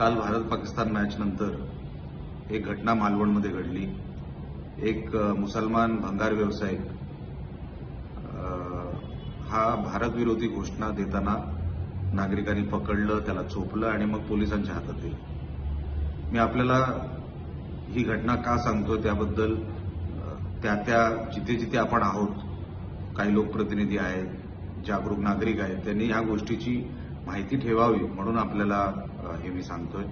काल भारत पाकिस्तान मॅच नंतर एक घटना मालवणमध्ये घडली. एक मुसलमान भंगार व्यावसायिक हा भारतविरोधी घोषणा देताना नागरिकांनी पकडलं त्याला चोपलं आणि मग पोलिसांच्या हातात दिलं. मी आपल्याला ही घटना का सांगतोय त्याबद्दल त्या त्या जिथे जिथे आपण आहोत काही लोकप्रतिनिधी आहेत जागरूक नागरिक आहेत त्यांनी ह्या गोष्टीची माहिती ठेवावी म्हणून आपल्याला हे मी सांगतोय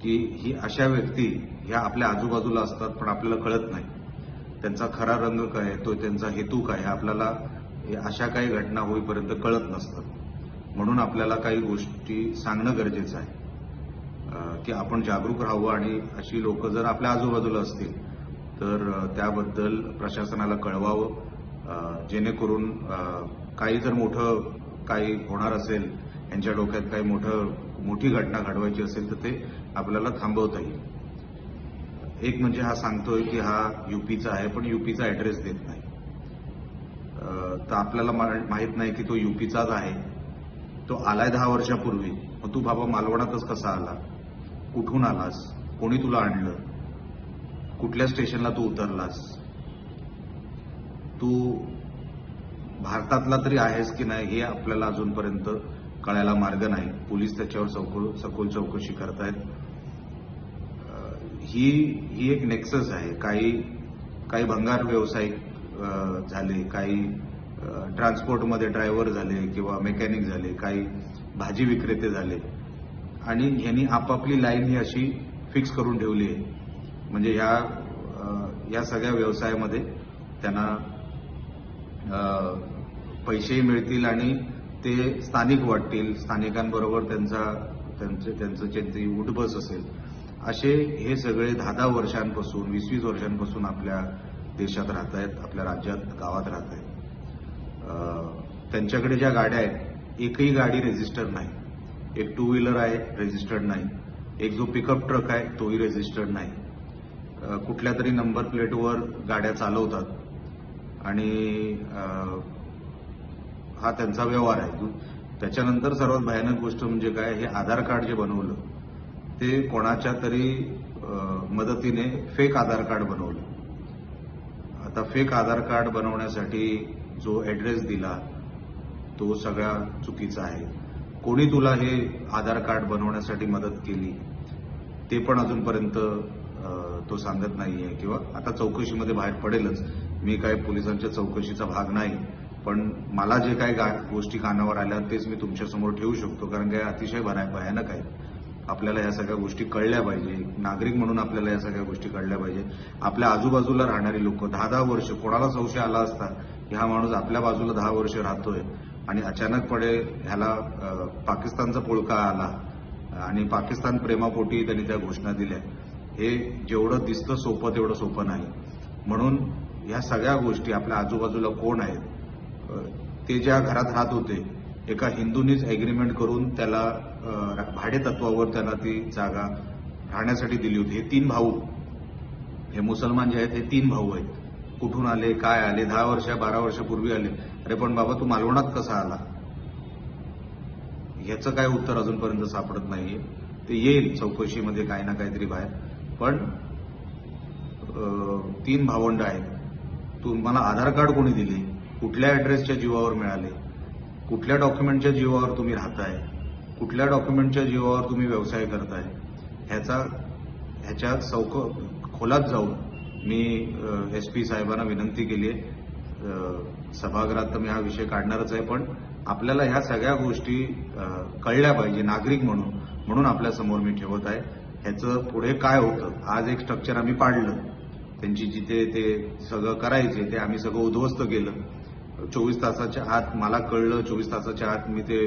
की ही अशा व्यक्ती ह्या आपल्या आजूबाजूला असतात पण आपल्याला कळत नाही. त्यांचा खरा रंग काय तो त्यांचा हेतू काय हे आपल्याला अशा काही घटना होईपर्यंत कळत नसतात. म्हणून आपल्याला काही गोष्टी सांगणं गरजेचं आहे. की आपण जागरूक राहावं आणि अशी लोक जर आपल्या आजूबाजूला असतील तर त्याबद्दल प्रशासनाला कळवावं. जेणेकरून काही जर मोठं काही होणार असेल यांच्या डोक्यात काही मोठं मोठी घटना घडवायची असेल तर ते आपल्याला थांबवता येईल. एक म्हणजे हा सांगतोय की हा युपीचा आहे पण युपीचा ऍड्रेस देत नाही. तर आपल्याला माहीत माहीत नाही की तो युपीचाच आहे. तो आलाय दहा वर्षापूर्वी. मग तू बाबा मालवणातच कसा आला? कुठून आलास? कोणी तुला आणलं? कुठल्या स्टेशनला तू उतरलास? तू भारतातला तरी आहेस की नाही हे आपल्याला अजूनपर्यंत कळायला मार्ग नाही. पोलीस त्याच्यावर सखोल सखोल चौकशी करतायत. आहेत ही ही एक नेक्सस आहे. काही काही भंगार व्यावसायिक झाले काही ट्रान्सपोर्टमध्ये ड्रायव्हर झाले किंवा मेकॅनिक झाले काही भाजी विक्रेते झाले. आणि यांनी आपापली लाईन ही अशी फिक्स करून ठेवली आहे. म्हणजे ह्या या सगळ्या व्यवसायामध्ये त्यांना पैसेही मिळतील आणि ते स्थानिक वाटतील स्थानिकांबरोबर त्यांचा त्यांचे त्यांचं त्यांची उठबस असेल असे हे सगळे दहा दहा वर्षांपासून वीस वीस वर्षांपासून आपल्या देशात राहत आहेत आपल्या राज्यात गावात राहत आहेत त्यांच्याकडे ज्या गाड्या आहेत एकही गाडी रेजिस्टर्ड नाही. एक टू व्हीलर आहे रेजिस्टर्ड नाही. एक जो पिकअप ट्रक आहे तोही रेजिस्टर्ड नाही. कुठल्या तरी नंबर प्लेटवर गाड्या चालवतात. आणि हा त्यांचा व्यवहार आहे. त्याच्यानंतर सर्वात भयानक गोष्ट म्हणजे काय हे आधार कार्ड जे बनवलं ते कोणाच्या तरी मदतीने फेक आधार कार्ड बनवलं. आता फेक आधार कार्ड बनवण्यासाठी जो ऍड्रेस दिला तो सगळा चुकीचा आहे. कोणी तुला हे आधार कार्ड बनवण्यासाठी मदत केली ते पण अजूनपर्यंत तो सांगत नाहीये किंवा आता चौकशीमध्ये बाहेर पडेलच. मी काय पोलिसांच्या चौकशीचा भाग नाही. पण मला जे काही गा- गोष्टी कानावर आल्या तेच मी तुमच्यासमोर ठेवू शकतो. कारण काय अतिशय भया- भयानक आहेत. आपल्याला या सगळ्या गोष्टी कळल्या पाहिजे. नागरिक म्हणून आपल्याला या सगळ्या गोष्टी कळल्या पाहिजे. आपल्या आजूबाजूला राहणारी लोक दहा दहा वर्ष कोणाला संशय आला असता की हा माणूस आपल्या बाजूला दहा वर्ष राहतोय. आणि अचानकपणे ह्याला पाकिस्तानचा पोळका आला आणि पाकिस्तान प्रेमापोटी त्यांनी त्या घोषणा दिल्या. हे जेवढं दिसतं सोपं तेवढं सोपं नाही. म्हणून ह्या सगळ्या गोष्टी आपल्या आजूबाजूला कोण आहेत? ते ज्या घरात राहत होते एका हिंदूनीच एग्रीमेंट करून त्याला अ, भाडे तत्वावर ती जागा राहण्यासाठी दिली होती. हे तीन भाऊ. हे मुसलमान जे आहेत हे तीन भाऊ आहेत. कुठून आले काय आले दहा वर्ष बारा वर्षापूर्वी आले. अरे पण बाबा तू मालवणात कसा आला? ह्याचं काय उत्तर अजूनपर्यंत सापडत नाहीये. ते येईल चौकशीमध्ये काही ना काहीतरी बाहेर. पण तीन भावंड आहेत. तुम्हाला आधार कार्ड कोणी दिले? कुठल्या ऍड्रेसच्या जीवावर मिळाले? कुठल्या डॉक्युमेंटच्या जीवावर तुम्ही राहताय? कुठल्या डॉक्युमेंटच्या जीवावर तुम्ही व्यवसाय करताय? ह्याचा ह्याच्या चौक खोलात जाऊन मी एस पी साहेबांना विनंती केली आहे. सभागृहात तर मी हा विषय काढणारच आहे पण आपल्याला ह्या सगळ्या गोष्टी कळल्या पाहिजे नागरिक म्हणून म्हणून आपल्यासमोर मी ठेवत आहे. ह्याचं पुढे काय होतं? आज एक स्ट्रक्चर आम्ही पाडलं. त्यांची जिथे ते सगळं करायचे ते आम्ही सगळं उद्ध्वस्त केलं. चोवीस तासाच्या आत मला कळलं चोवीस तासाच्या आत मी ते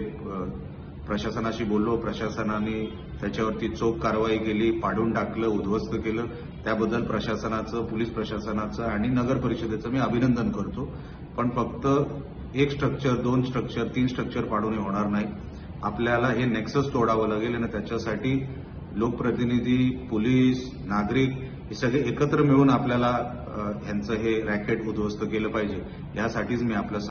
प्रशासनाशी बोललो. प्रशासनाने त्याच्यावरती चोख कारवाई केली पाडून टाकलं उद्ध्वस्त केलं. त्याबद्दल प्रशासनाचं पोलीस प्रशासनाचं आणि नगर परिषदेचं मी अभिनंदन करतो. पण फक्त एक स्ट्रक्चर दोन स्ट्रक्चर तीन स्ट्रक्चर पाडून होणार नाही. आपल्याला हे नेक्सस तोडावं लागेल आणि त्याच्यासाठी लोकप्रतिनिधी पोलीस नागरिक हे सगळे एकत्र मिळून आपल्याला यांचं ह्यांचं हे रॅकेट उद्ध्वस्त केलं पाहिजे. यासाठीच मी आपल्या